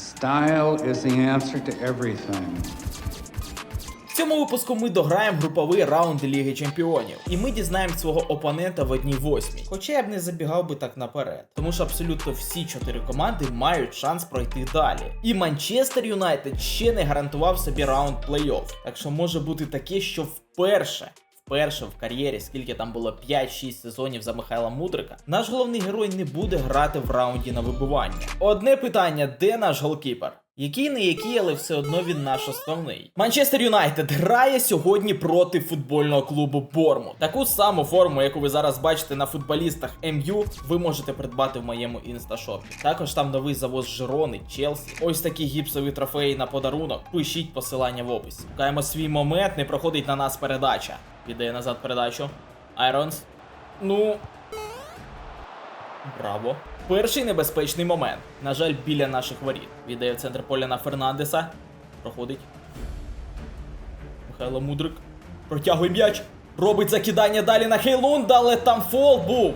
Style is the answer to everything. В цьому випуску ми дограємо груповий раунд Ліги Чемпіонів, і ми дізнаємо свого опонента в одній восьмій. Хоча я б не забігав би так наперед, тому що абсолютно всі чотири команди мають шанс пройти далі. І Манчестер Юнайтед ще не гарантував собі раунд плей-офф. Так що може бути таке, що вперше. Вперше в кар'єрі, скільки там було 5-6 сезонів за Михайла Мудрика, наш головний герой не буде грати в раунді на вибивання. Одне питання: де наш голкіпер? Який не який, але все одно він наш основний. Манчестер Юнайтед грає сьогодні проти футбольного клубу Бормут. Таку саму форму, яку ви зараз бачите на футболістах МЮ, ви можете придбати в моєму інсташопі. Також там новий завоз Жирони, Челсі. Ось такі гіпсові трофеї на подарунок. Пишіть посилання в описі. Шукаємо свій момент, не проходить на нас передача. Віддає назад передачу. Айронс. Ну. Браво. Перший небезпечний момент. На жаль, біля наших воріт. Віддає в центр поля на Фернандеса. Проходить. Михайло Мудрик. Протягує м'яч. Робить закидання далі на Хейлунда, але там фол був.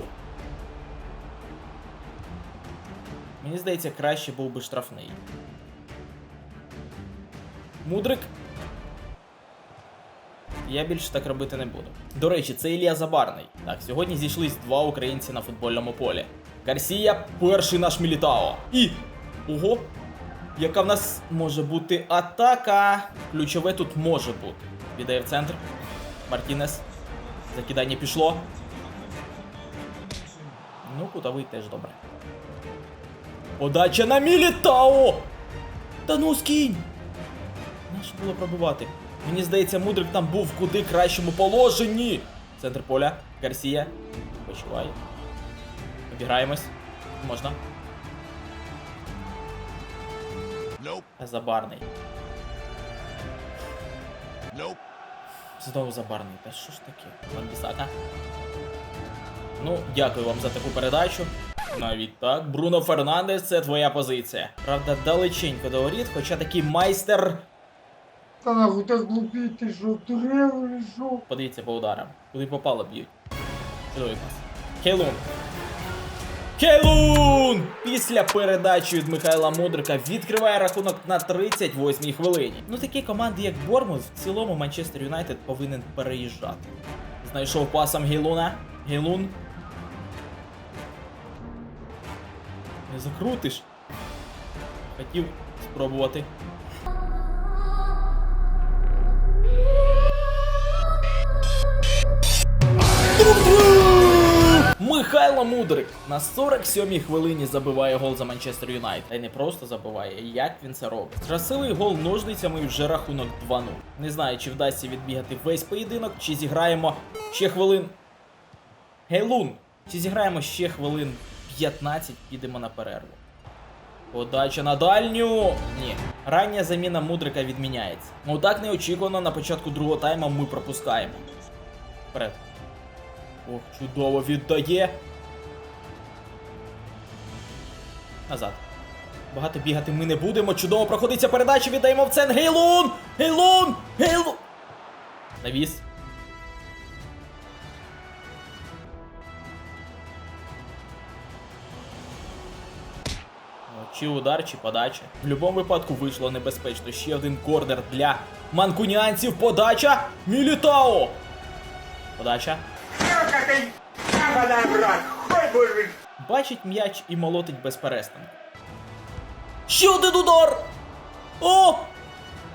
Мені здається, краще був би штрафний. Мудрик. Я більше так робити не буду. До речі, це Ілля Забарний. Так, сьогодні зійшлись два українці на футбольному полі. Гарсія, перший наш Мілітао. І. Ого! Яка в нас може бути атака? Ключове тут може бути. Віддає в центр. Мартінес. Закидання пішло. Ну, кутовий теж добре. Подача на Мілітао! Та ну скинь! Нащо було пробивати? Мені здається, Мудрик там був в куди кращому положенні. Центр поля. Гарсія. Почувай. Обіграємось. Можна. Забарний. Знову забарний. Та що ж таке? Ван-Бісака. Ну, дякую вам за таку передачу. Навіть так. Бруно Фернандес, це твоя позиція. Правда, далеченько до воріт, хоча такий майстер. Та нахуй так глупіть, ти що, дурев що? Подивіться по ударам. Куди попало б'ють. Чудовий пас. Хейлун. Хейлун! Після передачі від Михайла Мудрика відкриває рахунок на 38-й хвилині. Ну такі команди, як Бормут, в цілому Манчестер Юнайтед повинен переїжджати. Знайшов пасом Гейлуна. Гейлун. Не закрутиш. Хотів спробувати. Михайло Мудрик на 47-й хвилині забиває гол за Манчестер Юнайтед. Та й не просто забиває, як він це робить. Красивий гол ножницями і вже рахунок 2-0. Не знаю, чи вдасться відбігати весь поєдинок, чи зіграємо ще хвилин. Гейлун! Чи зіграємо ще хвилин 15, підемо на перерву. Подача на дальню. Ні. Рання заміна Мудрика відміняється. Ну так неочікувано на початку другого тайму ми пропускаємо. Вперед. Ох, чудово віддає. Назад. Багато бігати ми не будемо. Чудово проходиться передача, віддаємо в центр. Гейлун! Гейлун! Гейлун! Навіс. Чи удар, чи подача. В будь-якому випадку вийшло небезпечно. Ще один корнер для манкуніанців. Подача! Мілітао! Подача. Бачить м'яч і молотить без перестанку. Ще один удар! О!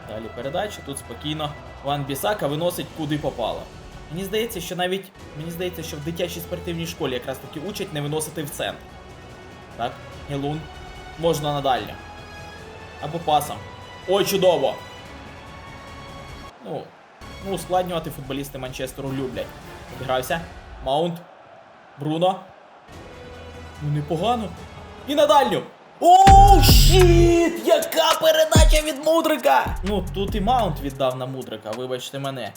Далі передача, тут спокійно. Ван Бісака виносить куди попало. Мені здається, що навіть мені здається, що в дитячій спортивній школі якраз таки учать не виносити в центр. Так, Гелун. Можна на дальню. Або пасом. Ой, чудово! Ну, ну, ускладнювати футболісти Манчестеру люблять. Обігрався. Маунт. Бруно. Ну, непогано. І на дальню. Оу, щіт! Яка передача від Мудрика! Ну, тут і Маунт віддав на Мудрика, вибачте мене.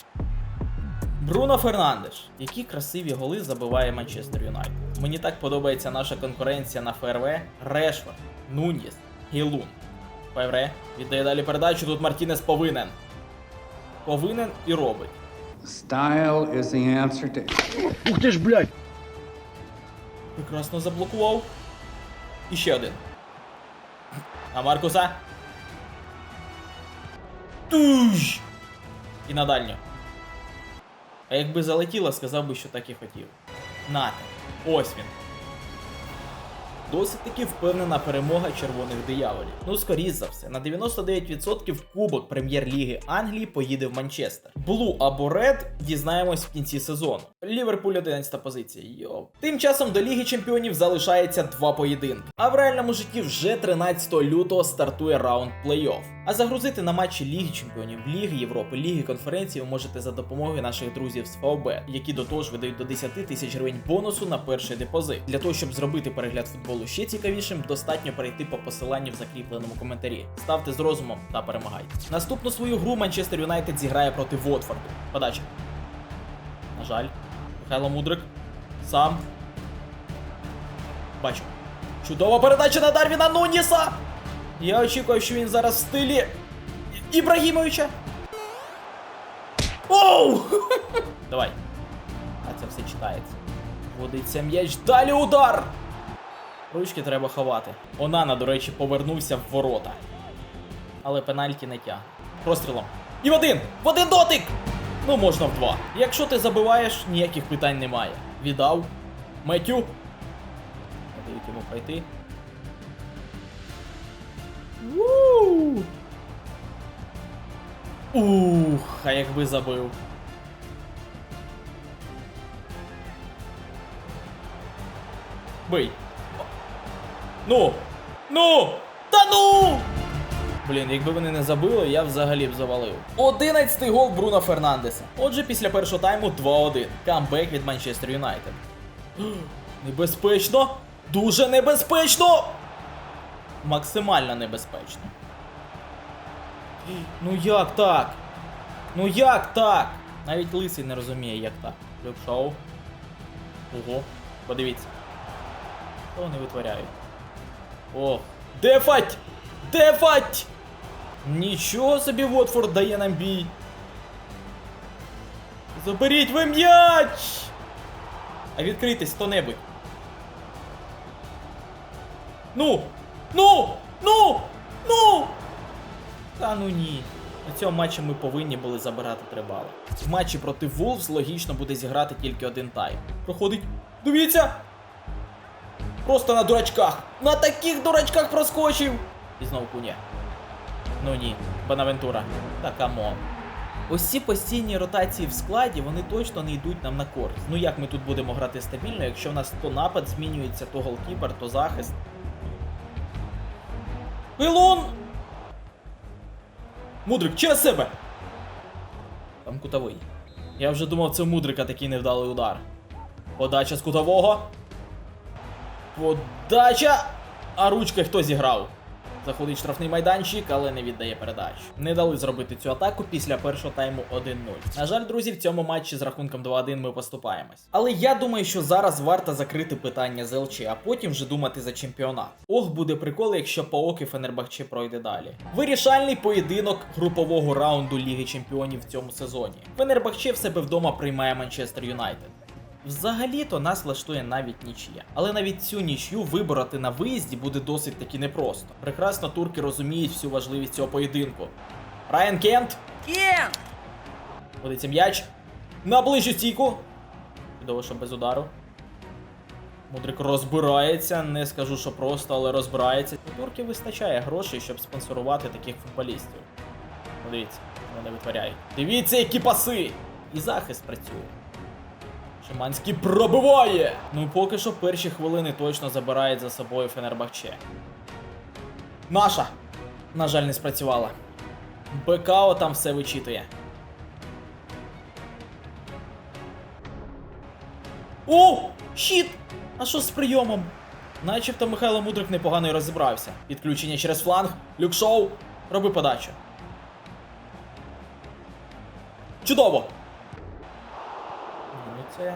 Бруно Фернандеш. Які красиві голи забиває Манчестер Юнайтед. Мені так подобається наша конкуренція на ФРВ. Решфорд, Нуніс, Гілун. ФРВ віддає далі передачу. Тут Мартінес повинен. Повинен і робить. Style is the answer to Ух ти ж, блядь! Прекрасно заблокував. І ще один. На Маркуса. Туж! І на дальню. А якби залетіло, сказав би, що так і хотів. Нате. Ось він. Досить таки впевнена перемога червоних дияволів. Ну, скоріш за все, на 99% Кубок прем'єр-ліги Англії поїде в Манчестер. Блу або Ред дізнаємось в кінці сезону. Ліверпуль 11 позиція. Йоу. Тим часом до Ліги Чемпіонів залишається два поєдинки. А в реальному житті вже 13 лютого стартує раунд плей-офф. А загрузити на матчі Ліги Чемпіонів, Ліги Європи, Ліги конференції ви можете за допомогою наших друзів з ФОБ, які до того ж видають до 10 тисяч гривень бонусу на перший депозит. Для того, щоб зробити перегляд футболу ще цікавішим, достатньо перейти по посиланню в закріпленому коментарі. Ставте з розумом та перемагайте. Наступну свою гру Манчестер Юнайтед зіграє проти Вотфорду. Подача. На жаль, Михайло Мудрик. Сам. Бачу. Чудова передача на Дарвіна Нуніса! Я очікую, що він зараз в стилі Ібрагімовича. Оу! Давай. А це все читається. Водиться м'яч, далі удар! Ручки треба ховати. Онана, до речі, повернувся в ворота. Але пенальті не тягне. Прострілом. І в один! В один дотик! Ну, можна в два. Якщо ти забиваєш, ніяких питань немає. Віддав. Меттю. Не дають йому пройти. Ух, а якби забив. Бий. Ну! Ну! Та ну! Блін, якби вони не забили, я взагалі б завалив. 11-й гол Бруно Фернандеса. Отже, після першого тайму 2-1. Камбек від Манчестер Юнайтед. Небезпечно! Дуже небезпечно! Максимально небезпечно. Ну як так? Ну як так? Навіть лисий не розуміє, як так. Люк шоу. Ого, подивіться. Що вони витворяють? О, дефать! Дефать! Нічого собі Вотфорд дає нам бій. Заберіть ви м'яч! А відкритись хто-небудь. Ну! Ну! Ну! Ну! Та ну ні. На цьому матчі ми повинні були забирати три бали. В матчі проти Вулфс логічно буде зіграти тільки один тайм. Проходить. Дивіться! Просто на дурачках! На таких дурачках проскочив! І знову куня. Ну ні, Бонавентура. Та камон. Ось ці постійні ротації в складі, вони точно не йдуть нам на користь. Ну як ми тут будемо грати стабільно, якщо в нас то напад змінюється, то голкіпер, то захист. Пилон! Мудрик, через себе! Там кутовий. Я вже думав, це у Мудрика такий невдалий удар. Подача з кутового. Подача! А ручки хто зіграв? Заходить штрафний майданчик, але не віддає передачу. Не дали зробити цю атаку після першого тайму 1-0. На жаль, друзі, в цьому матчі з рахунком 2-1 ми поступаємось. Але я думаю, що зараз варто закрити питання з ЛЧ, а потім вже думати за чемпіонат. Ох, буде прикол, якщо Паок і Фенербахче пройде далі. Вирішальний поєдинок групового раунду Ліги Чемпіонів в цьому сезоні. Фенербахче в себе вдома приймає Манчестер Юнайтед. Взагалі-то нас влаштує навіть нічия. Але навіть цю нічю вибороти на виїзді буде досить таки непросто. Прекрасно турки розуміють всю важливість цього поєдинку. Райан Кент. Кент! Водиться м'яч. На ближчу стійку. Чудово, що без удару. Мудрик розбирається, не скажу, що просто, але розбирається. У турків вистачає грошей, щоб спонсорувати таких футболістів. Подивіться, що вони витворяють. Дивіться, які паси! І захист працює. Шиманський пробиває! Ну поки що перші хвилини точно забирають за собою Фенербахче. Наша! На жаль, не спрацювала. Бекао там все вичитує. О! Щіт! А що з прийомом? Начебто Михайло Мудрик непогано й розібрався. Підключення через фланг. Люкшоу. Роби подачу. Чудово! Це,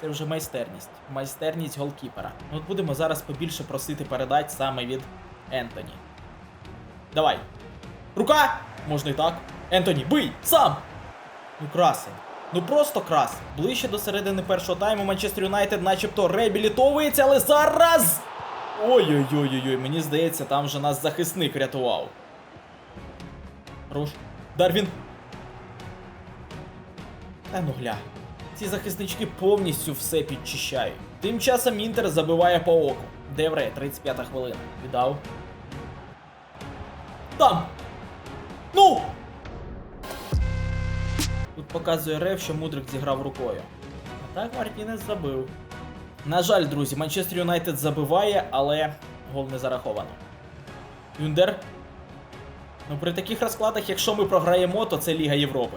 це вже майстерність. Майстерність голкіпера. От будемо зараз побільше просити передач саме від Ентоні. Давай. Рука! Можна і так. Ентоні, бий! Сам! Ну красень. Ну просто красень. Ближче до середини першого тайму Манчестер Юнайтед начебто реабілітовується, але зараз. Ой-ой-ой-ой, мені здається, там вже нас захисник рятував. Руш. Дарвін. Та ну гля. Ці захиснички повністю все підчищають. Тим часом Інтер забиває по оку. Девре, 35 хвилина. Віддав. Там! Ну! Тут показує рев, що Мудрик зіграв рукою. А так Мартінес забив. На жаль, друзі, Манчестер Юнайтед забиває, але гол не зараховано. Юндер. Ну при таких розкладах, якщо ми програємо, то це Ліга Європи.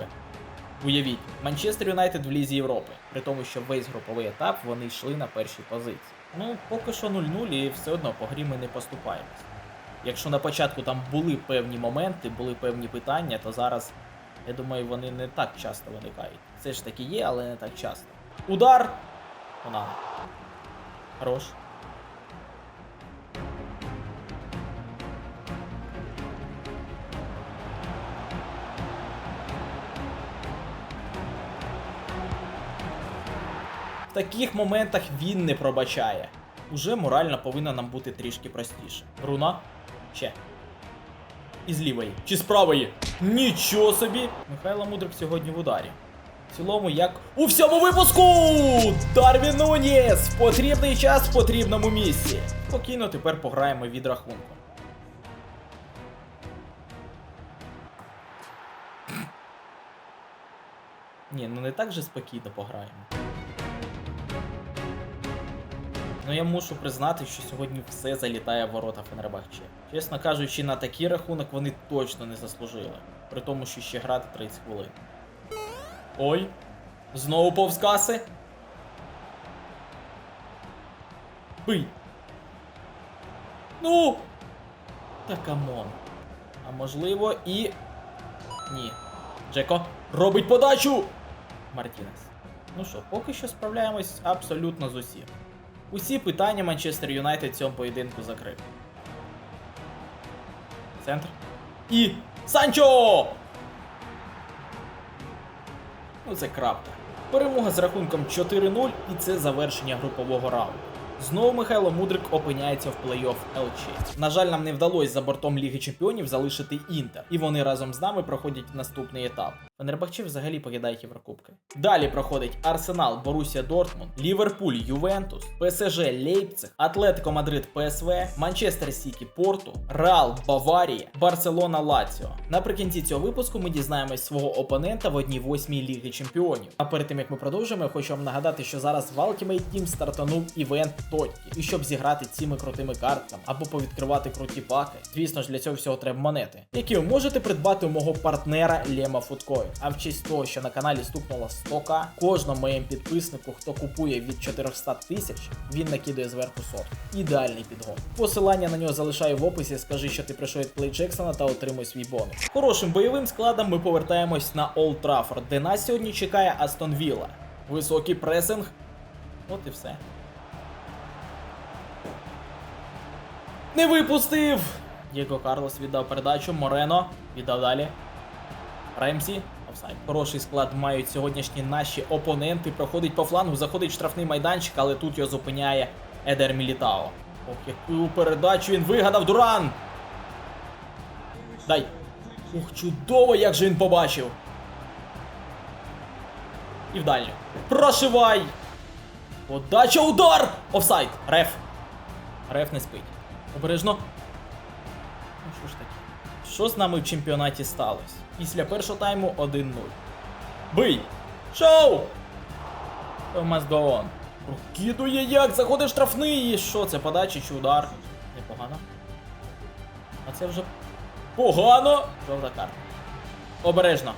Уявіть, Манчестер Юнайтед в Лізі Європи, при тому, що весь груповий етап вони йшли на першій позиції. Ну, поки що 0-0 і все одно по грі ми не поступаємось. Якщо на початку там були певні моменти, були певні питання, то зараз, я думаю, вони не так часто виникають. Все ж таки є, але не так часто. Удар! Вона. Хорош. Таких моментах він не пробачає. Уже морально повинно нам бути трішки простіше. Руна. Ще. І з лівої. Чи з правої? Нічого собі! Михайло Мудрик сьогодні в ударі. В цілому, як у всьому випуску! Дарвін Нуніс! Потрібний час в потрібному місці. Спокійно тепер пограємо від рахунку. Ні, ну не так же спокійно пограємо. Ну я мушу признати, що сьогодні все залітає в ворота Фенербахче. Чесно кажучи, на такий рахунок вони точно не заслужили. При тому, що ще грати 30 хвилин. Ой. Знову повз каси. Бий. Ну. Та камон. А можливо і. Ні. Джеко робить подачу! Мартінес. Ну що, поки що справляємось абсолютно з усім. Усі питання Манчестер Юнайтед цьому поєдинку закрив. Центр. І. Санчо! Ну це крапка. Перемога з рахунком 4-0 і це завершення групового раунду. Знову Михайло Мудрик опиняється в плей-офф ЛЧ. На жаль, нам не вдалося за бортом Ліги Чемпіонів залишити Інтер, і вони разом з нами проходять наступний етап. Фенербахче взагалі покидають Єврокубки. Далі проходить Арсенал, Борусія Дортмунд, Ліверпуль, Ювентус, ПСЖ Лейпциг, Атлетико Мадрид ПСВ, Манчестер Сіті Порту, Реал Баварія, Барселона Лаціо. Наприкінці цього випуску ми дізнаємось свого опонента в одній восьмій Ліги Чемпіонів. А перед тим як ми продовжимо, я хочу вам нагадати, що зараз в Ultimate Team стартанув івент Тотті. І щоб зіграти цими крутими картками або повідкривати круті паки, звісно ж для цього всього треба монети, які ви можете придбати у мого партнера Лема Фудкою. А в честь того, що на каналі стукнуло 100к, кожному моєму підписнику, хто купує від 400 тисяч, він накидає зверху сотку. Ідеальний підгон. Посилання на нього залишаю в описі. Скажи, що ти прийшов від Плей Джексона та отримуй свій бонус. Хорошим бойовим складом ми повертаємось на Олд Траффорд, де нас сьогодні чекає Астон Вілла. Високий пресинг. От і все. Не випустив! Дієго Карлос віддав передачу. Морено віддав далі. Ремсі. Офсайд. Хороший склад мають сьогоднішні наші опоненти. Проходить по флангу, заходить в штрафний майданчик, але тут його зупиняє Едер Мілітао. Ох, яку передачу він вигадав. Дуран! Дай. Ух, чудово, як же він побачив. І в дальню. Прошивай! Подача, удар! Офсайд! Реф. Реф не спить. Обережно. Що з нами в чемпіонаті сталося? Після першого тайму 1-0. Бий! Шоу! Томас go on. Прокидує як, заходить штрафний. І що це, подача чи удар? Непогано. А це вже погано. Жовта карта. Обережно.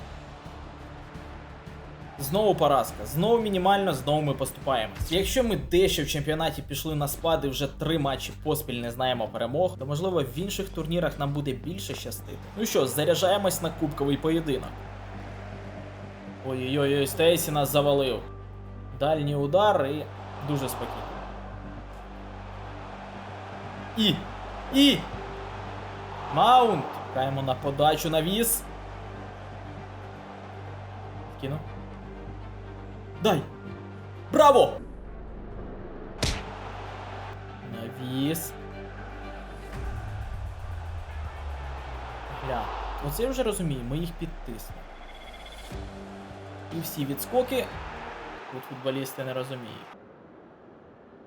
Знову поразка, знову мінімально, знову ми поступаємось. Якщо ми дещо в чемпіонаті пішли на спади вже три матчі поспіль не знаємо перемог, то можливо в інших турнірах нам буде більше щастити. Ну що, заряджаємось на кубковий поєдинок. Ой-ой-ой, Стейсі нас завалив. Дальній удар і дуже спокійно. І. І. Маунт. Чекаємо на подачу навіс. Кину. Дай! Браво! Навіс. Бля, ну Оце я вже розумію, ми їх підтиснемо. І всі відскоки тут футболісти не розуміють.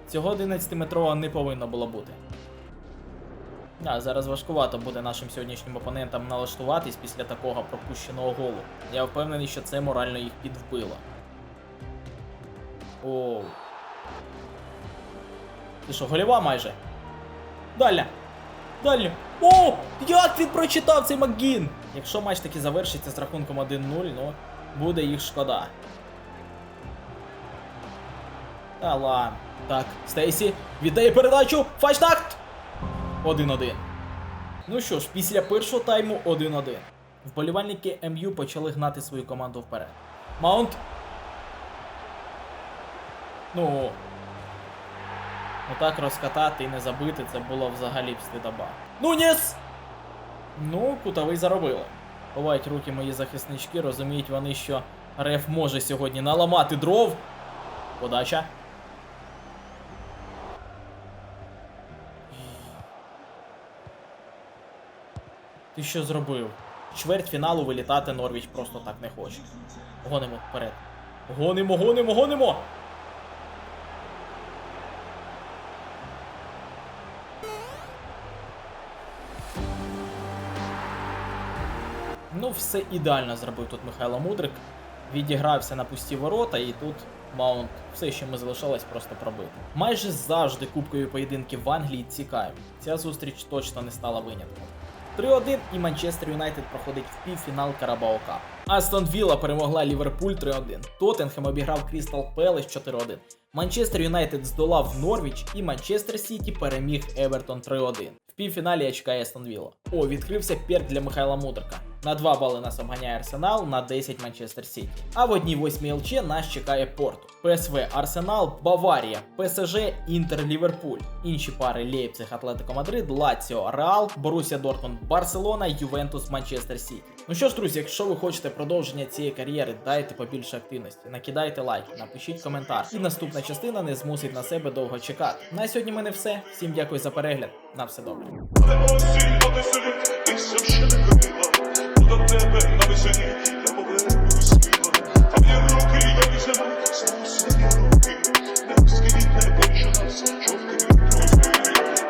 Цього 11-метрового не повинно було бути. Да, зараз важкувато буде нашим сьогоднішнім опонентам налаштуватись після такого пропущеного голу. Я впевнений, що це морально їх підвбило. Оу. Ти що, голіва майже? Дальня! Дальня! О! Як він прочитав цей Макгін! Якщо матч таки завершиться з рахунком 1-0, ну, буде їх шкода. Та ладно. Так, Стейсі, віддає передачу. Файштакт! 1-1. Ну що ж, після першого тайму 1-1. Вболівальники МЮ почали гнати свою команду вперед. Маунт. Ну. Ну так розкатати і не забити, це було взагалі б стидоба. Ну ніс! Ну, кутовий заробили. Ховають руки мої захиснички, розуміють вони, що Реф може сьогодні наламати дров. Подача. Ти що зробив? В Чвертьфіналу вилітати Норвіч просто так не хоче. Гонимо вперед. Гонимо, гонимо, гонимо! Все ідеально зробив тут Михайло Мудрик. Відігрався на пусті ворота, і тут Маунт все, що ми залишалось, просто пробити. Майже завжди кубкові поєдинки в Англії цікаві. Ця зустріч точно не стала винятком. 3-1 і Манчестер Юнайтед проходить в півфінал Карабао Кап. Астон Вілла перемогла Ліверпуль 3-1. Тоттенхем обіграв Крістал Пелес 4-1. Манчестер Юнайтед здолав Норвіч і Манчестер Сіті переміг Евертон 3-1. В півфіналі я чекаю Астон Вілла. О, відкрився перк для Михайла Мудрика. На 2 бали нас обганяє Арсенал, на 10 Манчестер Сіті. А в одній восьмій ЛЧ нас чекає Порту. ПСВ Арсенал, Баварія, ПСЖ, Інтер Ліверпуль. Інші пари Лейпциг, Атлетико Мадрид, Лаціо, Реал, Борусія Дортмунд, Барселона, Ювентус, Манчестер Сіті. Ну що ж, друзі, якщо ви хочете продовження цієї кар'єри, дайте побільше активності, накидайте лайк, напишіть коментар. І наступна частина не змусить на себе довго чекати. На сьогодні мене все. Всім дякую за перегляд. На все добре. Jackson.